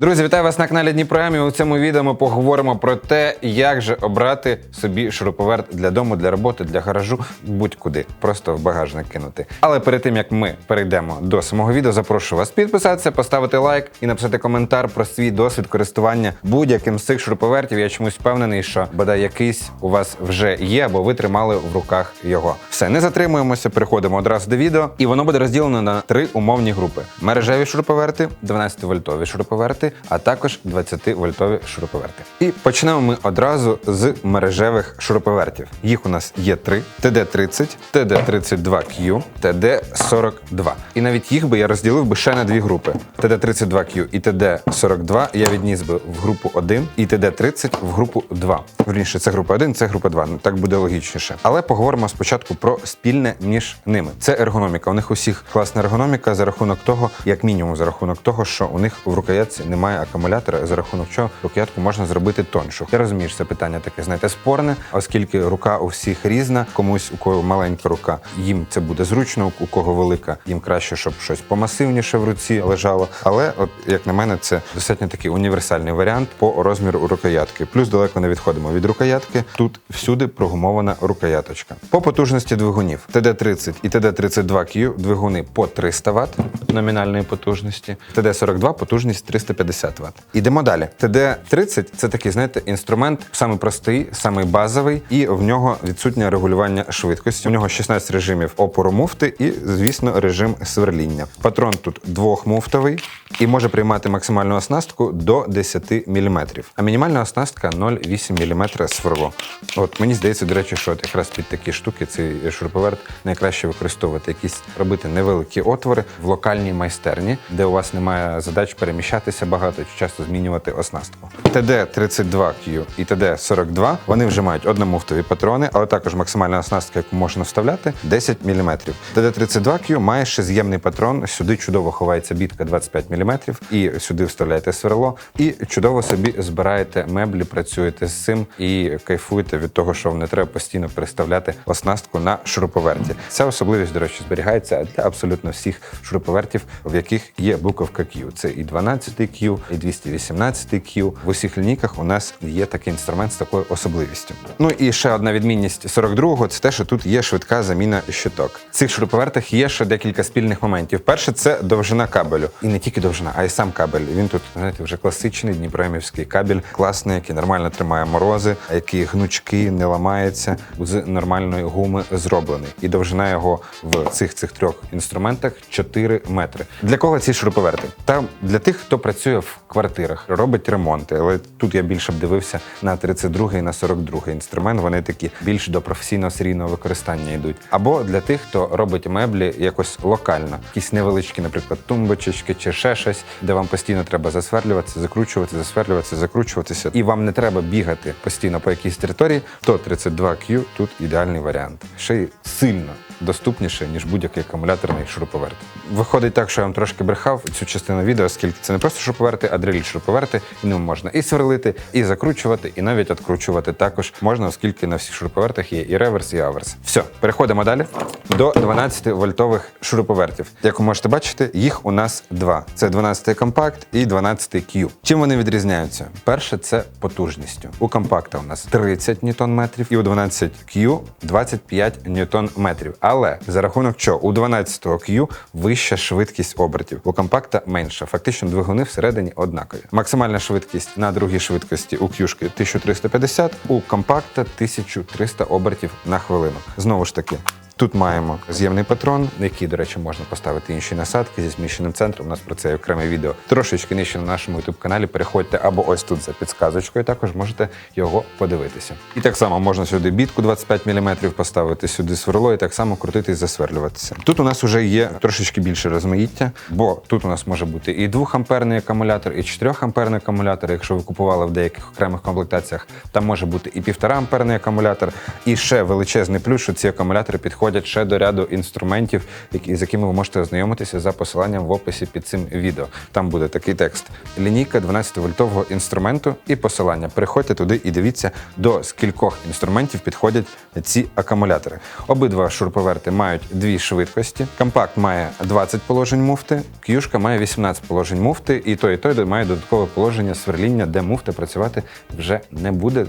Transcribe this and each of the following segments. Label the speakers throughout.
Speaker 1: Друзі, вітаю вас на каналі Дніпром. У цьому відео ми поговоримо про те, як же обрати собі шуруповерт для дому, для роботи, для гаражу, будь-куди, просто в багажник кинути. Але перед тим як ми перейдемо до самого відео, запрошую вас підписатися, поставити лайк і написати коментар про свій досвід користування будь-яким з цих шуруповертів. Я чомусь впевнений, що бодай якийсь у вас вже є, або ви тримали в руках його. Все, не затримуємося, переходимо одразу до відео, і воно буде розділено на три умовні групи: мережеві шуруповерти, 12-вольтові шуруповерти, а також 20-вольтові шуруповерти. І почнемо ми одразу з мережевих шуруповертів. Їх у нас є три: TD30, TD32Q, TD42. І навіть їх би я розділив би ще на дві групи: TD32Q і TD42 я відніс би в групу 1 і TD30 в групу 2. Вірніше, це група 1, це група 2. Ну так буде логічніше. Але поговоримо спочатку про спільне між ними. Це ергономіка. У них усіх класна ергономіка за рахунок того, як мінімум, за рахунок того, що у них в рукоятці немає акумулятора, за рахунок чого рукоятку можна зробити тоншу. Я розумію, що це питання таке, знаєте, спорне, оскільки рука у всіх різна, комусь у кого маленька рука, їм це буде зручно, у кого велика, їм краще, щоб щось помасивніше в руці лежало. Але, от як на мене, це достатньо такий універсальний варіант по розміру рукоятки. Плюс далеко не відходимо від рукоятки. Тут всюди прогумована рукояточка. По потужності двигунів TD30 і TD32Q двигуни по 300 Вт номінальної потужності, TD42 потужність 350 Вт. Ідемо далі. TD30 це такий, знаєте, інструмент самий простий, самий базовий, і в нього відсутнє регулювання швидкості. У нього 16 режимів опору муфти і, звісно, режим сверління. Патрон тут двохмуфтовий і може приймати максимальну оснастку до 10 мм. А мінімальна оснастка 0,8 мм сверло. От мені здається, до речі, що от якраз під такі штуки цей шуруповерт найкраще використовувати якісь робити невеликі отвори в локальній майстерні, де у вас немає задач переміщатися чи часто змінювати оснастку. TD32Q і TD42 вони вже мають одномуфтові патрони, але також максимальна оснастка, яку можна вставляти, 10 мм. TD32Q має ще з'ємний патрон. Сюди чудово ховається бітка 25 мм, і сюди вставляєте сверло, і чудово собі збираєте меблі, працюєте з цим і кайфуєте від того, що вам не треба постійно переставляти оснастку на шуруповерті. Ця особливість, до речі, зберігається для абсолютно всіх шуруповертів, в яких є буковка Q. Це і 12 Q, і 218 Q. В усіх лінійках у нас є такий інструмент з такою особливістю. Ну і ще одна відмінність 42-го це те, що тут є швидка заміна щиток. В цих шуруповертах є ще декілька спільних моментів. Перше це довжина кабелю, і не тільки довжина, а й сам кабель. Він тут, знаєте, вже класичний дніпроємівський кабель, класний, який нормально тримає морози, який гнучкий, не ламається, з нормальної гуми зроблений. І довжина його в цих цих трьох інструментах 4 метри. Для кого ці шуруповерти? Та для тих, хто працює в квартирах, робить ремонти. Але тут я більше б дивився на 32 і на 42 інструмент. Вони такі більш до професійного серійного використання йдуть. Або для тих, хто робить меблі якось локально, якісь невеличкі, наприклад, тумбочечки чи ще щось, де вам постійно треба засверлюватися, закручувати, засверлюватися, закручуватися, і вам не треба бігати постійно по якійсь території, то 32Q тут ідеальний варіант. Ще й сильно доступніше, ніж будь-який акумуляторний шуруповерт. Виходить так, що я вам трошки брехав цю частину відео, оскільки це не просто шуруповерти, а дрелі шуруповерти, і ним можна і сверлити, і закручувати, і навіть відкручувати також можна, оскільки на всіх шуруповертах є і реверс, і аверс. Все, переходимо далі до 12 вольтових шуруповертів. Як ви можете бачити, їх у нас два: це 12 компакт і 12 Q. Чим вони відрізняються? Перше, це потужністю. У компакта у нас 30 ньютон метрів, і у 12 Q 25 ньютон метрів. Але за рахунок чого у 12 Q вища швидкість обертів, у компакта менша. Фактично двигуни всередині однакові. Максимальна швидкість на другій швидкості у Q 1350, у компакта 1300 обертів на хвилину. Знову ж таки. Тут маємо з'ємний патрон, на який, до речі, можна поставити інші насадки зі зміщеним центром. У нас про це є окреме відео. Трошечки нижче на нашому youtube каналі. Переходьте або ось тут за підсказочкою. Також можете його подивитися. І так само можна сюди бітку 25 мм поставити, сюди сверло і так само крутити і засверлюватися. Тут у нас вже є трошечки більше розмаїття, бо тут у нас може бути і 2 амперний акумулятор, і 4 амперний акумулятор. Якщо ви купували в деяких окремих комплектаціях, там може бути і 1,5 амперний акумулятор, і ще величезний плюс, що ці акумулятори підходять входять ще до ряду інструментів, які, з якими ви можете ознайомитися за посиланням в описі під цим відео. Там буде такий текст: лінійка 12-вольтового інструменту і посилання. Переходьте туди і дивіться, до скількох інструментів підходять ці акумулятори. Обидва шуруповерти мають дві швидкості. Компакт має 20 положень муфти, к'юшка має 18 положень муфти, і той, і той має додаткове положення сверління, де муфта працювати вже не буде.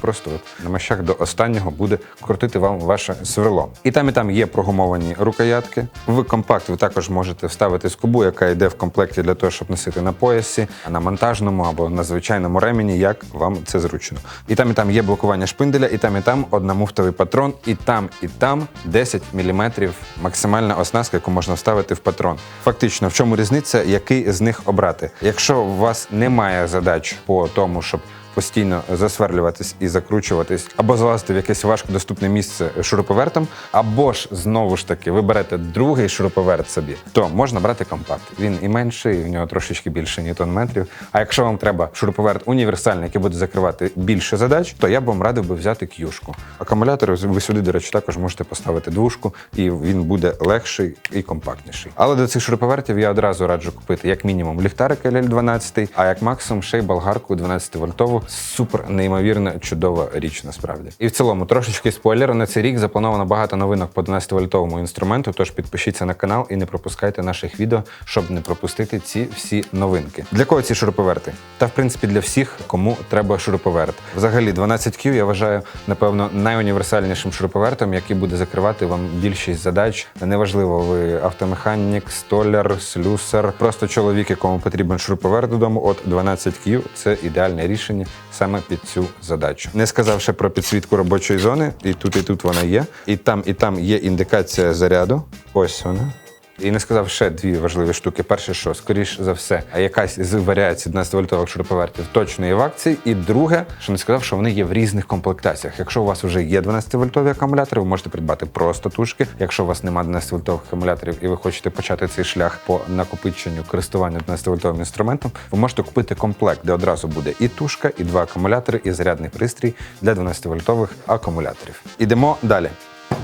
Speaker 1: Просто от на мощах до останнього буде крутити вам ваше сверло. І там, і там є прогумовані рукоятки. В компакт ви також можете вставити скобу, яка йде в комплекті для того, щоб носити на поясі, на монтажному або на звичайному ремені, як вам це зручно. І там, і там є блокування шпинделя, і там, і там одномуфтовий патрон, і там, і там 10 мм максимальна оснастка, яку можна вставити в патрон. Фактично, в чому різниця, який з них обрати? Якщо у вас немає задач по тому, щоб постійно засверлюватись і закручуватись, або залазити в якесь важкодоступне місце шуруповертом, або ж знову ж таки ви берете другий шуруповерт собі, то можна брати компакт. Він і менший, в нього трошечки більше ньютон метрів. А якщо вам треба шуруповерт універсальний, який буде закривати більше задач, то я б вам радив би взяти к'юшку. Акумулятор ви сюди, до речі, також можете поставити двушку, і він буде легший і компактніший. Але до цих шуруповертів я одразу раджу купити як мінімум ліхтарик LL12, а як максимум ще й болгарку 12 вольтову супер неймовірно чудова річ насправді. І в цілому трошечки спойлер. На цей рік заплановано багато новинок по 12-вольтовому інструменту. Тож підпишіться на канал і не пропускайте наших відео, щоб не пропустити ці всі новинки. Для кого ці шуруповерти? Та в принципі для всіх, кому треба шуруповерт. Взагалі, 12Q я вважаю, напевно, найуніверсальнішим шуруповертом, який буде закривати вам більшість задач. Неважливо, ви автомеханік, столяр, слюсар, просто чоловік, якому потрібен шуруповерт додому. От 12Q – це ідеальне рішення саме під цю задачу. Не сказавши про підсвітку робочої зони, і тут, і тут вона є. І там, і там є індикація заряду. Ось вона. І не сказав ще дві важливі штуки. Перше, що скоріш за все, якась з варіацій 12-вольтових шуруповертів точно є в акції. І друге, що не сказав, що вони є в різних комплектаціях. Якщо у вас вже є 12-вольтові акумулятори, ви можете придбати просто тушки. Якщо у вас немає 12-вольтових акумуляторів і ви хочете почати цей шлях по накопиченню користування 12-вольтовим інструментом, ви можете купити комплект, де одразу буде і тушка, і два акумулятори, і зарядний пристрій для 12-вольтових акумуляторів. Ідемо далі.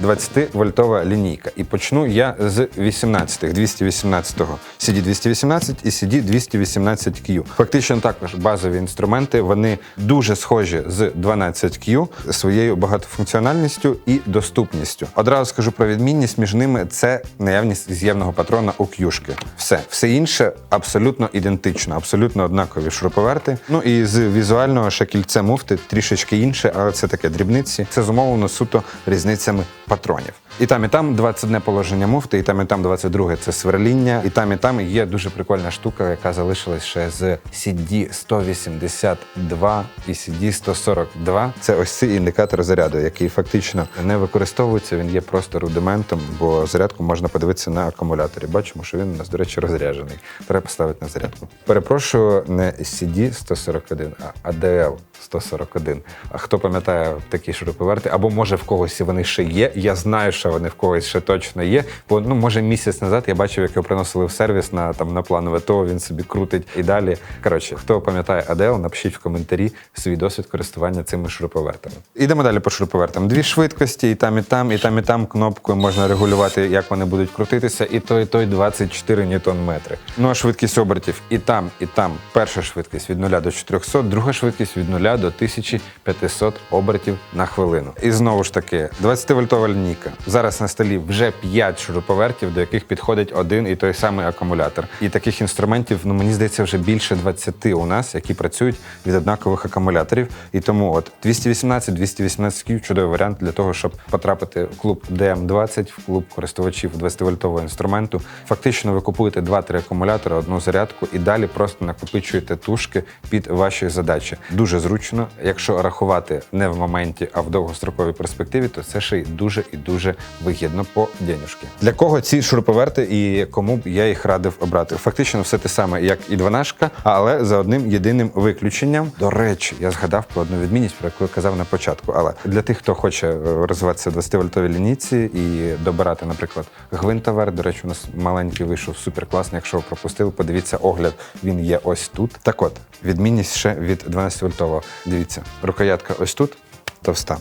Speaker 1: 20-вольтова лінійка. І почну я з 18-х, 218-го CD218 і CD218Q. Фактично також базові інструменти, вони дуже схожі з 12Q своєю багатофункціональністю і доступністю. Одразу скажу про відмінність між ними це наявність з'ємного патрона у Q-шки. Все, все інше абсолютно ідентично, абсолютно однакові шуруповерти. Ну і з візуального ще кільце муфти трішечки інше, але це таке дрібниці. Це зумовлено суто різницями патронів. І там, і там 21 положення муфти, і там, і там 22 це сверління. І там, і там є дуже прикольна штука, яка залишилась ще з CD 182 і CD 142. Це ось цей індикатор заряду, який фактично не використовується. Він є просто рудиментом, бо зарядку можна подивитися на акумуляторі. Бачимо, що він у нас, до речі, розряджений. Треба поставити на зарядку. Перепрошую, не CD 141, а ADL 141. А хто пам'ятає такі шуруповерти, або може в когось вони ще є. Я знаю, що вони в когось ще точно є. Бо ну може місяць назад я бачив, як його приносили в сервіс на там на планове ТО, він собі крутить і далі. Коротше, хто пам'ятає ADL, напишіть в коментарі свій досвід користування цими шуруповертами. Ідемо далі по шуруповертам. Дві швидкості, і там, і там, і там, і там кнопкою можна регулювати, як вони будуть крутитися, і той, і той 24 ньютон метри. Ну а швидкість обертів і там, і там. Перша швидкість від 0 до 400, друга швидкість від 0 до 1500 обертів на хвилину. І знову ж таки, 20-вольтова лінійка. Зараз на столі вже 5 шуруповертів, до яких підходить один і той самий акумулятор. І таких інструментів, ну мені здається, вже більше 20 у нас, які працюють від однакових акумуляторів. І тому от 218, 218Q – чудовий варіант для того, щоб потрапити в клуб DM20, в клуб користувачів 20-вольтового інструменту. Фактично, ви купуєте 2-3 акумулятори, одну зарядку і далі просто накопичуєте тушки під ваші задачі. Дуже зручно. Якщо рахувати не в моменті, а в довгостроковій перспективі, то це ще й дуже і дуже вигідно по денюжки. Для кого ці шуруповерти і кому б я їх радив обрати? Фактично все те саме, як і 12, але за одним єдиним виключенням. До речі, я згадав про одну відмінність, про яку я казав на початку. Але для тих, хто хоче е, розвиватися в 20-вольтовій лінійці і добирати, наприклад, гвинтовер. До речі, у нас маленький вийшов супер класний. Якщо ви пропустили, подивіться огляд. Він є ось тут. Так от, відмінність ще від 12-вольтового. Дивіться, рукоятка ось тут, товста.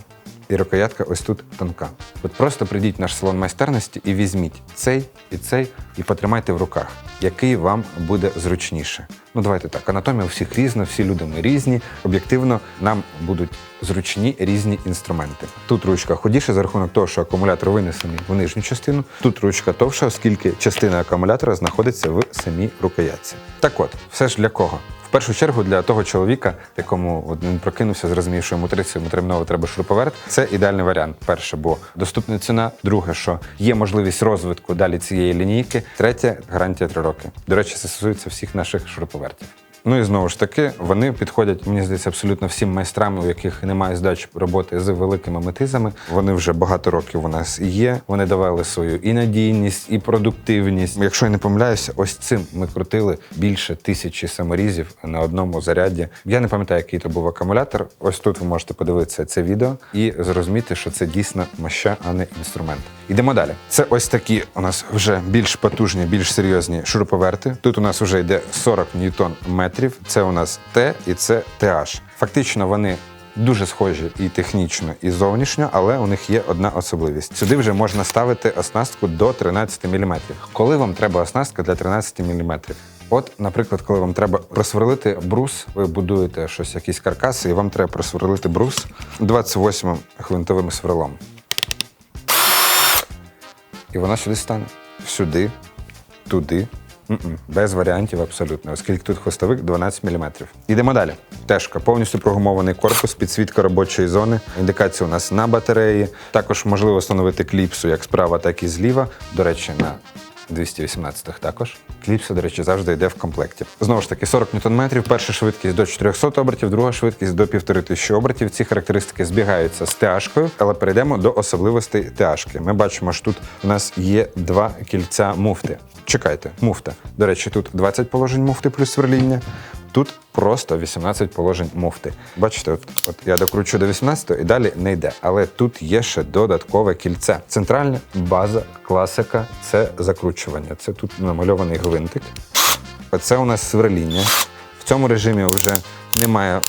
Speaker 1: І рукоятка ось тут тонка. От просто прийдіть в наш салон майстерності і візьміть цей і цей, і потримайте в руках, який вам буде зручніше. Ну давайте так, анатомія у всіх різна, всі люди ми різні. Об'єктивно, нам будуть зручні різні інструменти. Тут ручка худіша за рахунок того, що акумулятор винесений в нижню частину. Тут ручка товша, оскільки частина акумулятора знаходиться в самій рукоятці. Так от, все ж для кого? Першу чергу для того чоловіка, якому він прокинувся, зрозумів, що йому 30 йому терміново треба шуруповерт. Це ідеальний варіант. Перше, бо доступна ціна. Друге, що є можливість розвитку далі цієї лінійки. Третє гарантія 3 роки. До речі, це стосується всіх наших шуруповертів. Ну і знову ж таки, вони підходять, мені здається, абсолютно всім майстрам, у яких немає здач роботи з великими метизами. Вони вже багато років у нас є. Вони давали свою і надійність, і продуктивність. Якщо я не помиляюся, ось цим ми крутили більше тисячі саморізів на одному заряді. Я не пам'ятаю, який то був акумулятор. Ось тут ви можете подивитися це відео і зрозуміти, що це дійсно моща, а не інструмент. Йдемо далі. Це ось такі у нас вже більш потужні, більш серйозні шуруповерти. Тут у нас вже йде 40 ньютон метрів. Це у нас Т і це TH. Фактично вони. Дуже схожі і технічно, і зовнішньо, але у них є одна особливість. Сюди вже можна ставити оснастку до 13 мм. Коли вам треба оснастка для 13 мм? От, наприклад, коли вам треба просверлити брус, ви будуєте щось, якісь каркаси, і вам треба просверлити брус 28 гвинтовим сверлом. І вона сюди стане. Сюди, туди. М-м, Без варіантів абсолютно, оскільки тут хвостовик 12 мм. Йдемо далі. Тежка, повністю прогумований корпус, підсвітка робочої зони. Індикація у нас на батареї. Також можливо встановити кліпсу як справа, так і зліва. До речі, на 218-х також. Кліпса, до речі, завжди йде в комплекті. Знову ж таки, 40 Нм, перша швидкість до 400 обертів, друга швидкість до 1500 обертів. Ці характеристики збігаються з TH-кою, але перейдемо до особливостей TH-ки. Ми бачимо, що тут у нас є два кільця муфти. Чекайте, муфта. До речі, тут 20 положень муфти плюс сверління. Тут просто 18 положень муфти. Бачите, от, от я докручу до 18 і далі не йде. Але тут є ще додаткове кільце. Центральна база, класика це закручування. Це тут намальований гвинтик. Оце у нас сверління. В цьому режимі вже немає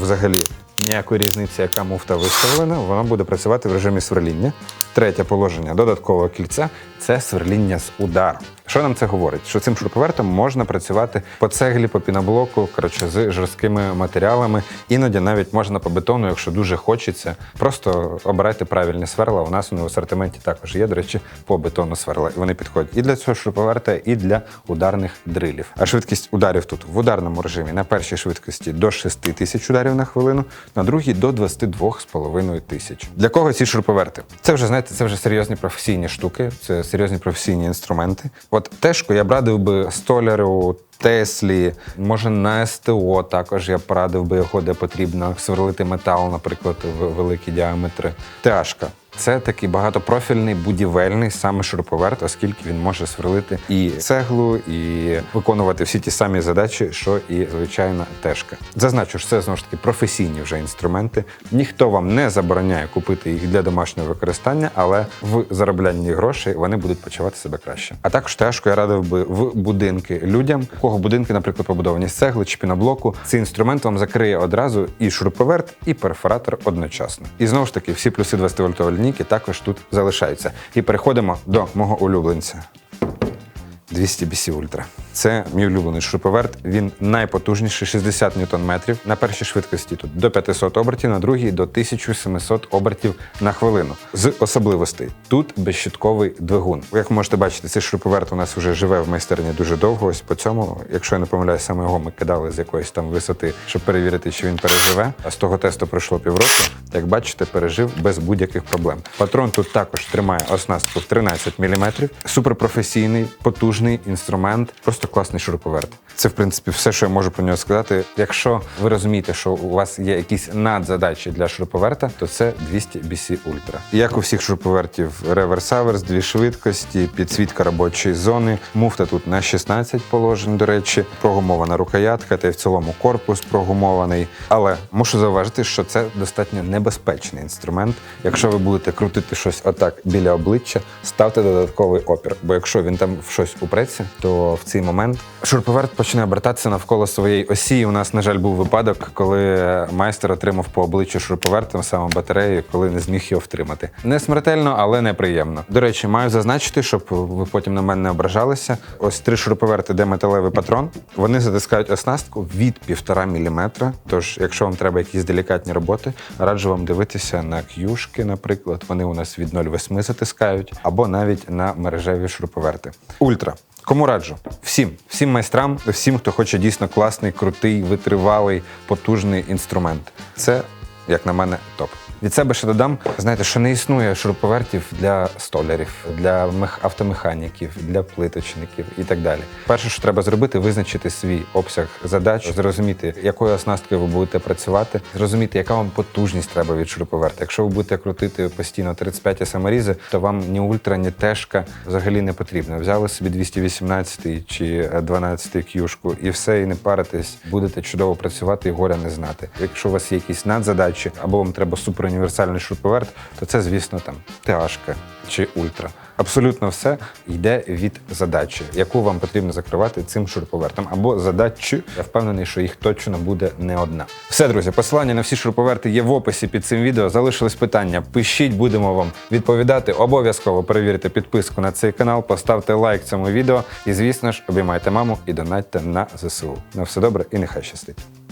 Speaker 1: взагалі ніякої різниці, яка муфта виставлена. Вона буде працювати в режимі сверління. Третє положення додаткового кільця це сверління з удару. Що нам це говорить? Що цим шуруповертом можна працювати по цеглі, по піноблоку, коротше, з жорсткими матеріалами. Іноді навіть можна по бетону, якщо дуже хочеться. Просто обирайте правильні сверла. У нас в асортименті також є, до речі, по бетону сверла. І вони підходять і для цього шуруповерта, і для ударних дрилів. А швидкість ударів тут в ударному режимі на першій швидкості до 6 тисяч ударів на хвилину, на другій до 22,5 тисяч. Для кого ці шуруповерти? Це вже знаєте, це вже серйозні професійні штуки, це серйозні професійні інструменти. От тежку я б радив би столяру. Теслі, може на СТО також я б порадив би його, де потрібно сверлити метал, наприклад, в великі діаметри. ТАшка. Це такий багатопрофільний будівельний саме шуруповерт, оскільки він може сверлити і цеглу, і виконувати всі ті самі задачі, що і звичайна тежка. Зазначу, що це знову ж таки професійні вже інструменти. Ніхто вам не забороняє купити їх для домашнього використання, але в зароблянні грошей вони будуть почувати себе краще. А також тежку я радив би в будинки людям, у кого будинки, наприклад, побудовані з цегли чи піноблоку. Цей інструмент вам закриє одразу і шуруповерт, і перфоратор одночасно. І знову ж таки, всі плюси 20 вольтової також тут залишаються. І переходимо до мого улюбленця. 200 BC Ultra. Це мій улюблений шуруповерт. Він найпотужніший 60 ньютон-метрів. На першій швидкості тут до 500 обертів, на другій до 1700 обертів на хвилину. З особливостей тут безщитковий двигун. Як можете бачити, цей шуруповерт у нас вже живе в майстерні дуже довго. Ось по цьому, якщо я не помиляюсь, саме його ми кидали з якоїсь там висоти, щоб перевірити, чи він переживе. А з того тесту пройшло півроку. Як бачите, пережив без будь-яких проблем. Патрон тут також тримає оснастку в 13 мм. Суперпрофесійний, потужний інструмент, просто класний шуруповерт. Це, в принципі, все, що я можу про нього сказати. Якщо ви розумієте, що у вас є якісь надзадачі для шуруповерта, то це 200 BC Ultra. Як у всіх шуруповертів, реверс-аверс, дві швидкості, підсвітка робочої зони. Муфта тут на 16 положень, до речі, прогумована рукоятка, та й в цілому корпус прогумований. Але мушу зауважити, що це достатньо небезпечний інструмент. Якщо ви будете крутити щось отак біля обличчя, ставте додатковий опір. Бо якщо він там в щось упреться, то в цей момент момент. Шуруповерт почне обертатися навколо своєї осі. У нас, на жаль, був випадок, коли майстер отримав по обличчю шуруповертом саме батарею, коли не зміг його втримати. Не смертельно, але неприємно. До речі, маю зазначити, щоб ви потім на мене не ображалися. Ось три шуруповерти, де металевий патрон. Вони затискають оснастку від 1,5 мм. Тож, якщо вам треба якісь делікатні роботи, раджу вам дивитися на к'юшки, наприклад. Вони у нас від 0,8 затискають, або навіть на мережеві шуруповерти. Ультра. Кому раджу? Всім, всім майстрам, всім, хто хоче дійсно класний, крутий, витривалий, потужний інструмент. Це, як на мене, топ. Від себе ще додам, знаєте, що не існує шуруповертів для столярів, для мех- автомеханіків, для плиточників і так далі. Перше, що треба зробити, визначити свій обсяг задач, зрозуміти, якою оснасткою ви будете працювати, зрозуміти, яка вам потужність треба від шуруповерта. Якщо ви будете крутити постійно 35 саморізи, то вам ні ультра, ні тежка взагалі не потрібно. Взяли собі 218 чи 12 к'юшку і все, і не паритесь, будете чудово працювати і горя не знати. Якщо у вас є якісь надзадачі або вам треба суперуніверсальний шуруповерт, то це, звісно, там ТАшка чи ультра. Абсолютно все йде від задачі, яку вам потрібно закривати цим шуруповертом, або задачі. Я впевнений, що їх точно буде не одна. Все, друзі, посилання на всі шуруповерти є в описі під цим відео. Залишились питання. Пишіть, будемо вам відповідати. Обов'язково перевірте підписку на цей канал, поставте лайк цьому відео і, звісно ж, обіймайте маму і донатьте на ЗСУ. На все добре і нехай щастить.